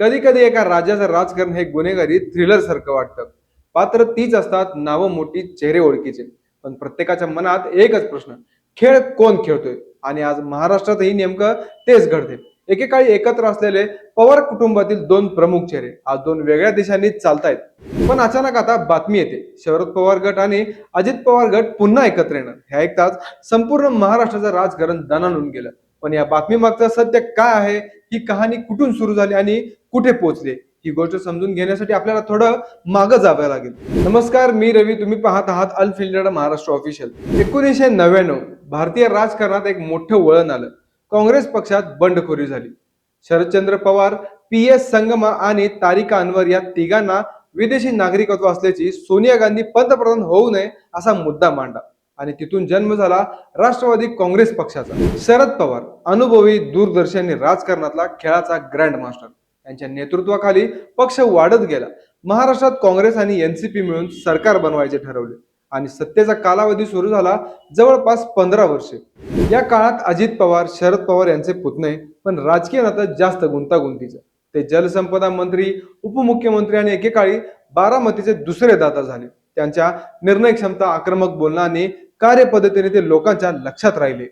कधी कधी एका राज्याचं राजकारण हे गुन्हेगारी थ्रिलर सारखं वाटतं. पात्र तीच असतात नावं मोठी चेहरे ओळखीचे. पण प्रत्येकाच्या मनात एकच प्रश्न खेळ कोण खेळतोय? आणि आज महाराष्ट्रातही नेमकं तेच घडते एकेकाळी एकत्र असलेले पवार कुटुंबातील दोन प्रमुख चेहरे आज दोन वेगळ्या दिशांनी चालतायत. पण अचानक आता बातमी येते. शरद पवार गट आणि अजित पवार गट पुन्हा एकत्र येणार. हे ऐकताच संपूर्ण महाराष्ट्राचं राजकारण दणाणून गेलं. पण या बातमीमागचं सत्य काय आहे? ही कहाणी कुठून सुरू झाली आणि कुठे पोहोचले? ही गोष्ट समजून घेण्यासाठी आपल्याला थोडं मागं जावं लागेल. नमस्कार मी रवी. तुम्ही पाहत आहात अल फिल्डर महाराष्ट्र ऑफिशियल एकोणीसशे नव्याण्णव भारतीय राजकारणात एक मोठं वळण आलं. काँग्रेस पक्षात बंडखोरी झाली. शरदचंद्र पवार पी एस संगमा आणि तारिका अनवर या तिघांना विदेशी नागरिकत्व असल्याची सोनिया गांधी पंतप्रधान होऊ नये असा मुद्दा मांडला. आणि तिथून जन्म झाला राष्ट्रवादी काँग्रेस पक्षाचा. शरद पवार अनुभवी दूरदर्शनी राजकारणातला खेळाचा ग्रँड मास्टर यांच्या नेतृत्वाखाली पक्ष वाढत गेला. महाराष्ट्रात काँग्रेस आणि एनसीपी मिळून सरकार बनवायचे ठरवले. आणि सत्तेचा कालावधी सुरू झाला जवळपास पंधरा वर्षे. या काळात अजित पवार शरद पवार यांचे पुतणे पण राजकीय नातं जास्त गुंतागुंतीचं. ते जलसंपदा मंत्री उपमुख्यमंत्री आणि एकेकाळी बारामतीचे दुसरे दाता झाले. त्यांच्या निर्णय क्षमता आक्रमक बोलणं आणि कार्यपद्धतीने ते लोकांच्या लक्षात राहिले.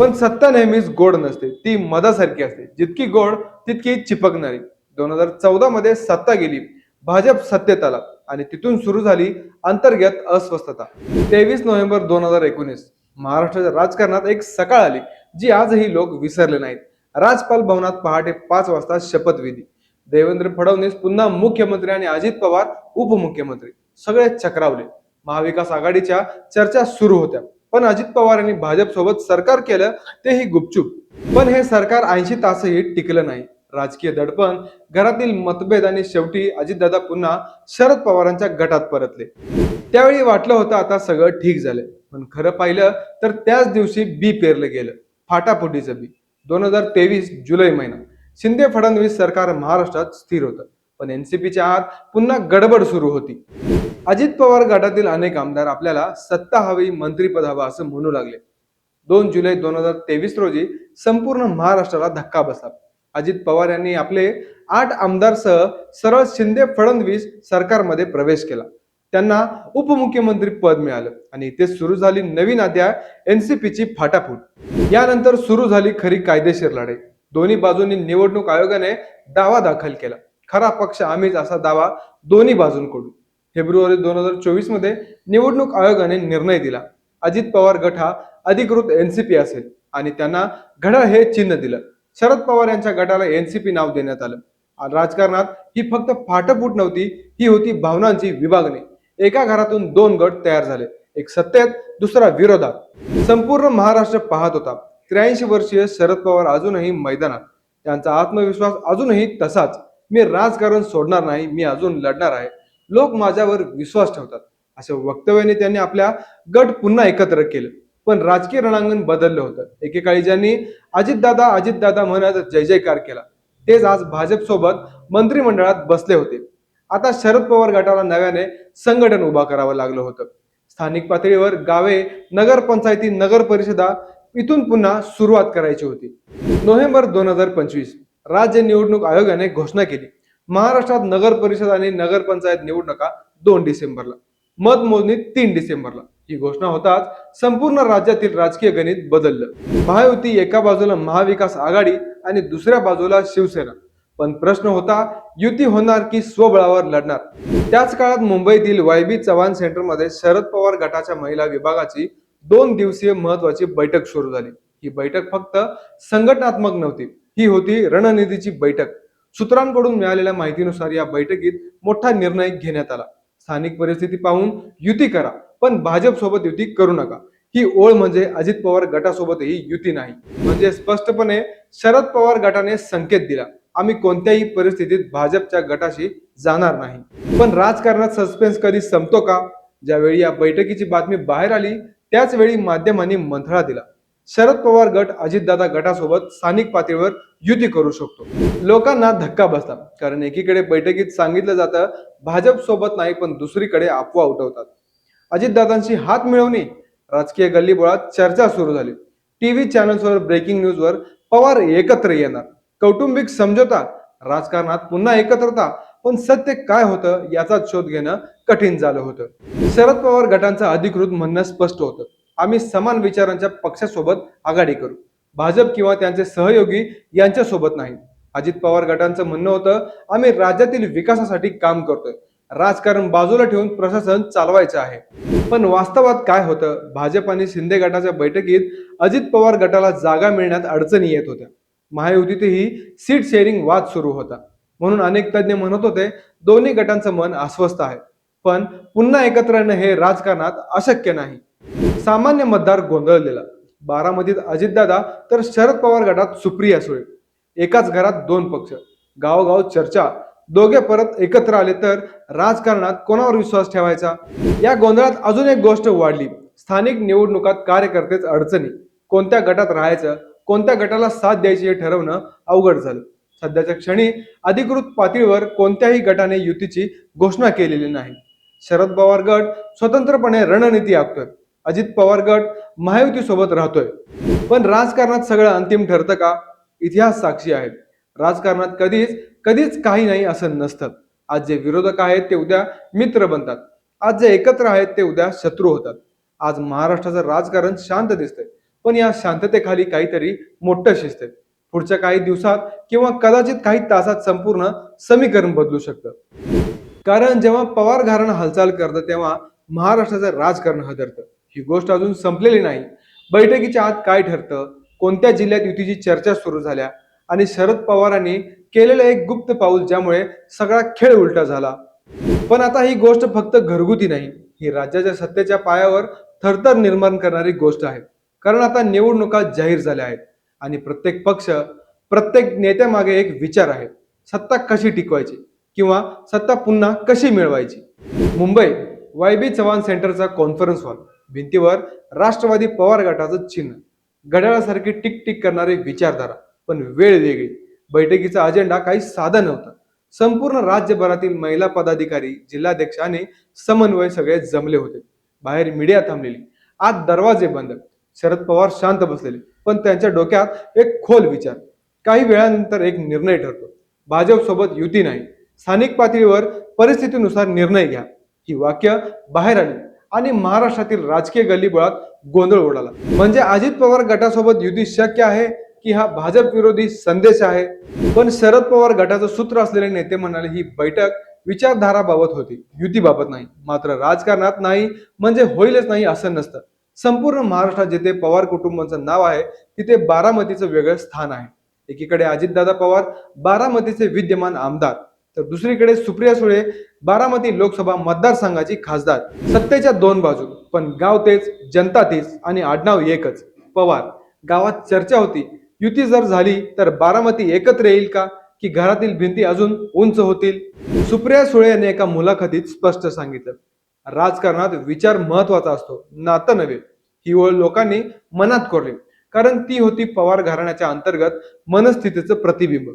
पण सत्ता नेहमीच गोड नसते. ती मधासारखी असते. जितकी गोड तितकी चिपकणारी. दोन हजार चौदा मध्ये सत्ता गेली. भाजप सत्तेत आला आणि तिथून सुरू झाली अंतर्गत अस्वस्थता. तेवीस नोव्हेंबर दोन हजार एकोणीस. महाराष्ट्राच्या राजकारणात एक सकाळ आली जी आजही लोक विसरले नाहीत. राजपाल भवनात पहाटे पाच वाजता शपथविधी देवेंद्र फडणवीस पुन्हा मुख्यमंत्री आणि अजित पवार उपमुख्यमंत्री. सगळे चक्रावले. महाविकास आघाडीच्या चर्चा सुरू होत्या. पण अजित पवार यांनी भाजप सोबत सरकार केलं तेही गुपचूप. पण हे सरकार ऐंशी तासही टिकलं नाही. राजकीय दडपण घरातील मतभेद आणि शेवटी अजितदादा पुन्हा शरद पवारांच्या गटात परतले. त्यावेळी वाटलं होतं आता सगळं ठीक झालं. पण खरं पाहिलं तर त्याच दिवशी बी पेरलं गेलं. फाटाफुटीचं बी. दोन हजार तेवीस जुलै महिना. शिंदे फडणवीस सरकार महाराष्ट्रात स्थिर होतं. पण एनसीपीच्या आत पुन्हा गडबड सुरू होती. अजित पवार गटातील अनेक आमदार आपल्याला सत्ता हवी मंत्रीपद हवं असं म्हणू लागले. दोन जुलै दोन हजार तेवीस रोजी संपूर्ण महाराष्ट्राला धक्का बसला. अजित पवार यांनी आपले आठ आमदारसह सरळ शिंदे फडणवीस सरकारमध्ये प्रवेश केला. त्यांना उपमुख्यमंत्री पद मिळालं आणि इथे सुरू झाली नवीन अध्याय एनसीपीची फाटाफूट. यानंतर सुरू झाली खरी कायदेशीर लढाई. दोन्ही बाजूंनी निवडणूक आयोगाने दावा दाखल केला. खरा पक्ष आम्हीच असा दावा दोन्ही बाजूंकडून. फेब्रुवारी दोन हजार चोवीसमध्ये निवडणूक आयोगाने निर्णय दिला. अजित पवार गट हा अधिकृत एनसीपी असेल आणि त्यांना घड्याळ हे चिन्ह दिलं. शरद पवार यांच्या गटाला एनसीपी नाव देण्यात आलं. राजकारणात ही फक्त फाटफूट नव्हती ही होती भावनांची विभागणी. एका घरातून दोन गट तयार झाले. एक सत्तेत दुसरा विरोधात. संपूर्ण महाराष्ट्र पाहत होता. त्र्याऐंशी वर्षीय शरद पवार अजूनही मैदानात. त्यांचा आत्मविश्वास अजूनही तसाच. मी राजकारण सोडणार नाही मी अजून लढणार आहे. लोक माझ्यावर विश्वास ठेवतात. अशा वक्तव्याने त्यांनी आपल्या गट पुन्हा एकत्र केलं. पण राजकीय रणांगण बदललं होतं. एकेकाळी ज्यांनी अजितदादा अजितदादा म्हणत जय जयकार केला. तेच आज भाजप सोबत मंत्रिमंडळात बसले होते. आता शरद पवार गटाला नव्याने संघटन उभा करावं लागलं होतं. स्थानिक पातळीवर गावे नगरपंचायती नगर परिषदा इथून पुन्हा सुरुवात करायची होती. नोव्हेंबर दोन हजार पंचवीस. राज्य निवडणूक आयोगाने घोषणा केली. महाराष्ट्रात नगर परिषद आणि नगरपंचायत निवडणुका दोन डिसेंबरला मतमोजणी तीन डिसेंबरला. ही घोषणा होताच संपूर्ण राज्यातील राजकीय गणित बदललं. महायुती एका बाजूला महाविकास आघाडी आणि दुसऱ्या बाजूला शिवसेना. पण प्रश्न होता युती होणार की स्वबळावर लढणार? त्याच काळात मुंबईतील वायबी चव्हाण सेंटरमध्ये शरद पवार गटाच्या महिला विभागाची दोन दिवसीय महत्वाची बैठक सुरू झाली. ही बैठक फक्त संघटनात्मक नव्हती ही होती रणनिधीची बैठक. सूत्रांकडून मिळालेल्या माहितीनुसार या बैठकीत मोठा निर्णय घेण्यात आला. स्थानिक परिस्थिती पाहून युती करा पण भाजप सोबत युती करू नका. ही ओळ म्हणजे अजित पवार गटासोबतही युती नाही. म्हणजे स्पष्टपणे शरद पवार गटाने संकेत दिला आम्ही कोणत्याही परिस्थितीत भाजपच्या गटाशी जाणार नाही. पण राजकारणात सस्पेन्स कधी संपतो का? ज्यावेळी या बैठकीची बातमी बाहेर आली त्याच वेळी माध्यमांनी मंथळा दिला. शरद पवार गट अजितदादा गटासोबत स्थानिक पातळीवर युती करू शकतो. लोकांना धक्का बसला कारण एकीकडे बैठकीत सांगितलं जातं भाजप सोबत नाही पण दुसरीकडे अफवा उठवतात. अजितदादांशी हात मिळवणी राजकीय गल्लीबोळात चर्चा सुरू झाली. टीव्ही चॅनल्सवर ब्रेकिंग न्यूजवर पवार एकत्र येणार. कौटुंबिक समझोता राजकारणात पुन्हा एकत्रता पण सत्य काय होतं याचा शोध घेणं कठीण झालं होतं. शरद पवार गटांचं अधिकृत म्हणणं स्पष्ट होतं. आम्ही समान विचारांच्या पक्षासोबत आघाडी करू. भाजप किंवा त्यांचे सहयोगी यांच्यासोबत नाही. अजित पवार गटांचं म्हणणं होतं आम्ही राज्यातील विकासासाठी काम करतोय. राजकारण बाजूला ठेवून प्रशासन चालवायचं आहे. पण वास्तवात काय होतं? भाजप आणि शिंदे गटाच्या बैठकीत अजित पवार गटाला जागा मिळण्यात अडचणी येत होत्या. महायुतीतही सीट शेअरिंग वाद सुरू होता. म्हणून अनेक तज्ज्ञ म्हणत होते दोन्ही गटांचं मन अस्वस्थ आहे. पण पुन्हा एकत्र येणं हे राजकारणात अशक्य नाही. सामान्य मतदार गोंधळलेला. बारामतीत अजितदादा तर शरद पवार गटात सुप्रिया सुळे. एकाच घरात दोन पक्ष. गावोगाव चर्चा. दोघे परत एकत्र आले तर राजकारणात कोणावर विश्वास ठेवायचा? या गोंधळात अजून एक गोष्ट वाढली. स्थानिक निवडणुकात कार्यकर्तेच अडचणी. कोणत्या गटात राहायचं? कोणत्या गटाला साथ द्यायची हे ठरवणं अवघड झालं. सध्याच्या क्षणी अधिकृत पातळीवर कोणत्याही गटाने युतीची घोषणा केलेली नाही. शरद पवार गट स्वतंत्रपणे रणनीती आखतोय. अजित पवार गट महायुतीसोबत राहतोय. पण राजकारणात सगळं अंतिम ठरतं का? इतिहास साक्षी आहे राजकारणात कधीच कधीच काही नाही असं नसतं. आज जे विरोधक आहेत ते उद्या मित्र बनतात. आज जे एकत्र आहेत ते उद्या शत्रू होतात. आज महाराष्ट्राचं राजकारण शांत दिसतंय. पण या शांततेखाली काहीतरी मोठं शिजतंय. पुढच्या काही दिवसात किंवा कदाचित काही तासात संपूर्ण समीकरण बदलू शकतं. कारण जेव्हा पवार घराणं हालचाल करतं तेव्हा महाराष्ट्राचं राजकारण हदरतं. ही गोष्ट अजून संपलेली नाही. बैठकीच्या आत काय ठरतं? कोणत्या जिल्ह्यात युतीची चर्चा सुरू झाल्या? आणि शरद पवारांनी केलेलं एक गुप्त पाऊल ज्यामुळे सगळा खेळ उलटा झाला. पण आता ही गोष्ट फक्त घरगुती नाही ही राज्याच्या सत्तेच्या पायावर थरथर निर्माण करणारी गोष्ट आहे. कारण आता निवडणुका जाहीर झाल्या आहेत. आणि प्रत्येक पक्ष प्रत्येक नेत्यामागे एक विचार आहे. सत्ता कशी टिकवायची? किंवा सत्ता पुन्हा कशी मिळवायची? मुंबई वाय बी चव्हाण सेंटरचा कॉन्फरन्स हॉल. भिंतीवर राष्ट्रवादी पवार गटाचं चिन्ह. घड्याळासारखी टिक टिक करणारी विचारधारा. पण वेळ वेगळी. बैठकीचा अजेंडा काही साधा नव्हता. संपूर्ण राज्यभरातील महिला पदाधिकारी जिल्हाध्यक्षाने समन्वय सगळे जमले होते. बाहेर मीडिया थांबलेली. आत दरवाजे बंद. शरद पवार शांत बसलेले. पण त्यांच्या डोक्यात एक खोल विचार. काही वेळानंतर एक निर्णय ठरतो. भाजप सोबत युती नाही. स्थानिक पातळीवर परिस्थितीनुसार निर्णय घ्या. ही वाक्य बाहेर आली. आणि महाराष्ट्रातील राजकीय गल्लीबोळात गोंधळ उडाला. म्हणजे अजित पवार गटासोबत युती शक्य आहे की हा भाजप विरोधी संदेश आहे? पण शरद पवार गटाचं सूत्र असलेले नेते म्हणाले ही बैठक विचारधाराबाबत होती. युतीबाबत नाही मात्र राजकारणात नाही म्हणजे होईलच नाही असं नसतं. संपूर्ण महाराष्ट्रात जिथे पवार कुटुंबाचं नाव आहे तिथे बारामतीचं वेगळं स्थान आहे. एकीकडे अजितदादा पवार बारामतीचे विद्यमान आमदार तर दुसरीकडे सुप्रिया सुळे बारामती लोकसभा मतदारसंघाची खासदार सत्तेच्या दोन बाजू पण गाव तेच जनता तेच आणि आडनाव एकच. पवार गावात चर्चा होती युती जर झाली तर बारामती एकत्र येईल का? की घरातील भिंती अजून उंच होतील? सुप्रिया सुळे यांनी एका मुलाखतीत स्पष्ट सांगितलं. राजकारणात विचार महत्त्वाचा असतो नातं नव्हे. ही ओळ लोकांनी मनात कोरली कारण ती होती पवार घराण्याच्या अंतर्गत मनस्थितीचं प्रतिबिंब.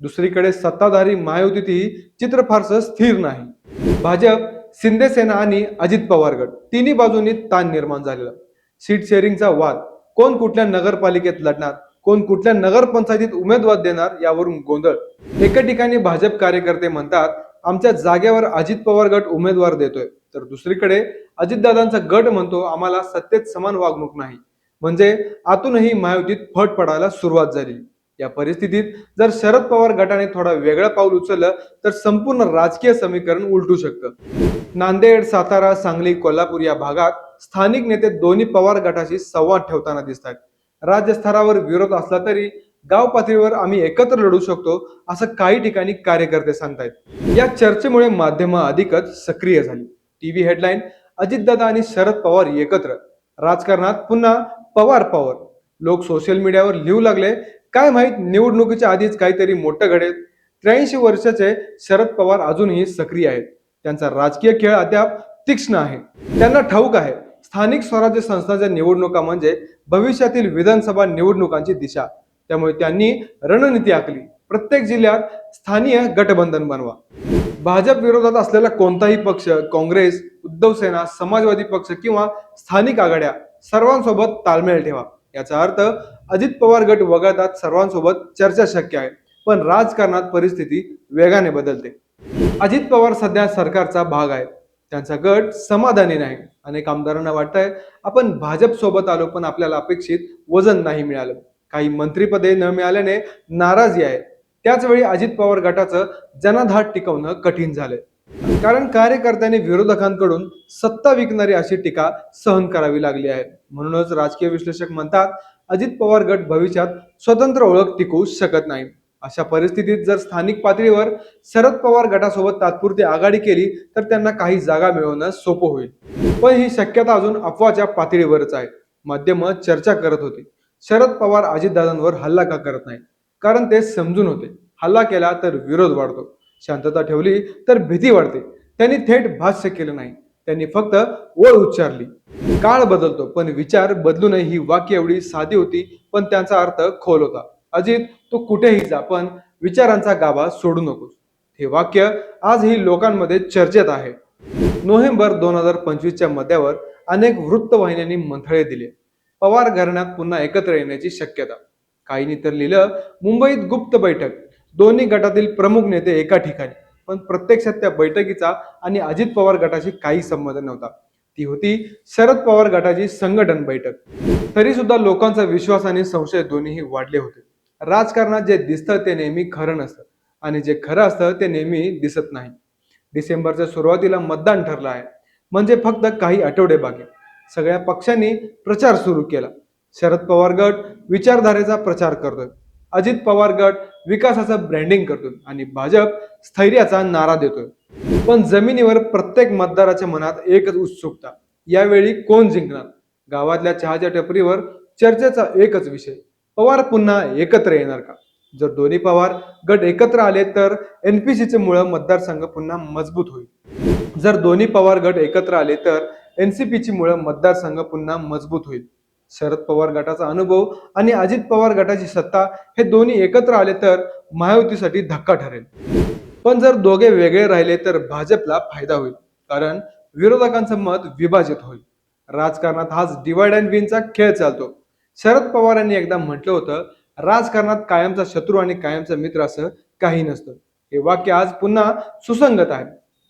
दुसरीकडे सत्ताधारी महायुतीतही चित्र फारसं स्थिर नाही. भाजप शिंदेसेना आणि अजित पवार गट तिन्ही बाजूंनी ताण निर्माण झालेला. सीट शेअरिंगचा वाद कोण कुठल्या नगरपालिकेत लढणार कोण कुठल्या नगरपंचायतीत उमेदवार देणार यावरून गोंधळ. एका ठिकाणी भाजप कार्यकर्ते म्हणतात आमच्या जागेवर अजित पवार गट उमेदवार देतोय. तर दुसरीकडे अजितदादांचा गट म्हणतो आम्हाला सत्तेत समान वागणूक नाही. म्हणजे आतूनही महायुतीत फट पडायला सुरुवात झाली. या परिस्थितीत जर शरद पवार गटाने थोडा वेगळं पाऊल उचललं तर संपूर्ण राजकीय समीकरण उलटू शकतं. नांदेड सातारा सांगली कोल्हापूर या भागात स्थानिक नेते दोन्ही पवार गटाशी संवाद ठेवताना दिसतात. राज्यस्तरावर विरोध असला तरी गाव पातळीवर आम्ही एकत्र लढू शकतो असं काही ठिकाणी कार्यकर्ते सांगतायत. या चर्चेमुळे माध्यमं अधिकच सक्रिय झाली. टीव्ही हेडलाईन अजितदादा आणि शरद पवार एकत्र. राजकारणात पुन्हा पवार पवार. लोक सोशल मीडियावर लिहू लागले काय माहीत निवडणुकीच्या आधीच काहीतरी मोठं घडेल. त्र्याऐंशी वर्षाचे शरद पवार अजूनही सक्रिय आहेत. त्यांचा राजकीय खेळ अद्याप तीक्ष्ण आहे. त्यांना ठाऊक आहे स्थानिक स्वराज्य संस्थांच्या निवडणुका म्हणजे भविष्यातील विधानसभा निवडणुकांची दिशा. त्यामुळे त्यांनी रणनीती आखली. प्रत्येक जिल्ह्यात स्थानीय गटबंधन बनवा. भाजप विरोधात असलेला कोणताही पक्ष काँग्रेस उद्धव सेना समाजवादी पक्ष किंवा स्थानिक आघाड्या सर्वांसोबत ताळमेळ ठेवा. याचा अर्थ अजित पवार गट वगळतात सर्वांसोबत चर्चा शक्य आहे पण राजकारणात परिस्थिती वेगाने बदलते. अजित पवार सध्या सरकारचा भाग आहे. त्यांचा गट समाधानी नाही. अनेक आमदारांना वाटतंय आपण भाजप सोबत आलो पण आपल्याला अपेक्षित वजन नाही मिळालं. काही मंत्रीपदे न मिळाल्याने नाराजी आहे. त्याचवेळी अजित पवार गटाचं जनाधार टिकवणं कठीण झालंय. कारण कार्यकर्त्यांनी विरोधकांकडून सत्ता विकणारी अशी टीका सहन करावी लागली आहे. म्हणूनच राजकीय विश्लेषक म्हणतात अजित पवार गट भविष्यात स्वतंत्र ओळख टिकवू शकत नाही. अशा परिस्थितीत जर स्थानिक पातळीवर शरद पवार गटासोबत तात्पुरती आघाडी केली तर त्यांना काही जागा मिळवणं सोपं होईल. पण ही शक्यता अजून अफवाच्या पातळीवरच आहे. माध्यम चर्चा करत होती. शरद पवार अजितदादांवर हल्ला का करत नाही कारण ते समजून होते. हल्ला केला तर विरोध वाढतो. शांतता ठेवली तर भीती वाढते. त्यांनी थेट भाष्य केलं नाही. त्यांनी फक्त ओळ उच्चारली. काळ बदलतो पण विचार बदलू नये ही वाक्य एवढी साधी होती पण त्यांचा अर्थ खोल होता. अजित तू कुठेही जा पण विचारांचा गाभा सोडू नकोस. हे वाक्य आजही लोकांमध्ये चर्चेत आहे. नोव्हेंबर दोन हजार पंचवीसच्या मध्यावर अनेक वृत्तवाहिन्यांनी मंथळे दिले. पवार घराण्यात पुन्हा एकत्र येण्याची शक्यता. काहींनी तर लिहिलं मुंबईत गुप्त बैठक. दोन्ही गटातील प्रमुख नेते एका ठिकाणी. पण प्रत्यक्षात त्या बैठकीचा आणि अजित पवार गटाशी काही संबंध नव्हता. ती होती शरद पवार गटाची संघटन बैठक. तरी सुद्धा लोकांचा विश्वास आणि संशय दोन्हीही वाढले होते. राजकारणात जे दिसतं ते नेहमी खरं नसतं आणि जे खरं असतं ते नेहमी दिसत नाही. डिसेंबरच्या सुरुवातीला मतदान ठरलं आहे. म्हणजे फक्त काही आठवडे बाकी. सगळ्या पक्षांनी प्रचार सुरू केला. शरद पवार गट विचारधारेचा प्रचार करतोय. अजित पवार गट विकासाचं ब्रँडिंग करतोय आणि भाजप स्थैर्याचा नारा देतोय. पण जमिनीवर प्रत्येक मतदाराच्या मनात एकच उत्सुकता यावेळी कोण जिंकणार? गावातल्या चहाच्या टपरीवर चर्चेचा एकच विषय पवार पुन्हा एकत्र येणार का? जर दोन्ही पवार गट एकत्र आले तर एनपीसीचे मुळे मतदारसंघ पुन्हा मजबूत होईल. जर दोन्ही पवार गट एकत्र आले तर एनसीपीची मुळे मतदारसंघ पुन्हा मजबूत होईल. शरद पवार गटाचा अनुभव आणि अजित पवार गटाची सत्ता हे दोन्ही एकत्र आले तर महायुतीसाठी धक्का ठरेल. पण जर दोघे वेगळे राहिले तर भाजपला फायदा होईल. कारण विरोधकांचं मत विभाजित होईल. राजकारणात हाच डिवाइड अँड विनचा खेळ चालतो. शरद पवार यांनी एकदा म्हटलं होतं राजकारणात कायमचा शत्रू आणि कायमचा मित्र असं काही नसतं. हे वाक्य आज पुन्हा सुसंगत आहे.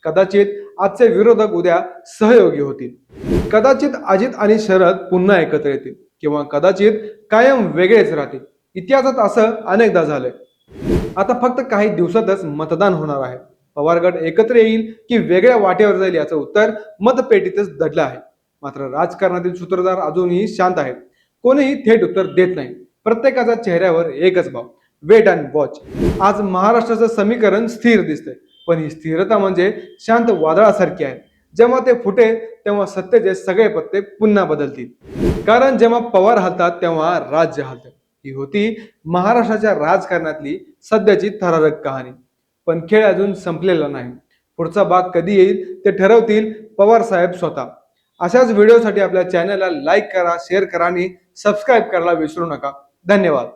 कदाचित आजचे विरोधक उद्या सहयोगी होतील. कदाचित अजित आणि शरद पुन्हा एकत्र येतील किंवा कदाचित कायम वेगळेच राहतील. इतिहासात असं अनेकदा झालंय. आता फक्त काही दिवसातच मतदान होणार आहे. पवार गट एकत्र येईल की वेगळ्या वाटेवर जाईल याचं उत्तर मतपेटीतच दडलं आहे. मात्र राजकारणातील सूत्रधार अजूनही शांत आहेत. कोणीही थेट उत्तर देत नाही. प्रत्येकाच्या चेहऱ्यावर एकच भाव. वेट अँड वॉच आज महाराष्ट्राचं समीकरण स्थिर दिसतंय. पण ही स्थिरता म्हणजे शांत वादळासारखी आहे. जेव्हा ते फुटे तेव्हा सत्तेचे सगळे पत्ते पुन्हा बदलतील. कारण जेव्हा पवार हलतात तेव्हा राज्य हलतं. ही होती महाराष्ट्राच्या राजकारणातली सध्याची थरारक कहाणी. पण खेळ अजून संपलेला नाही. पुढचा भाग कधी येईल ते ठरवतील पवार साहेब स्वतः. अशाच व्हिडिओसाठी आपल्या चॅनलला लाईक करा शेअर करा आणि सबस्क्राईब करायला विसरू नका. धन्यवाद.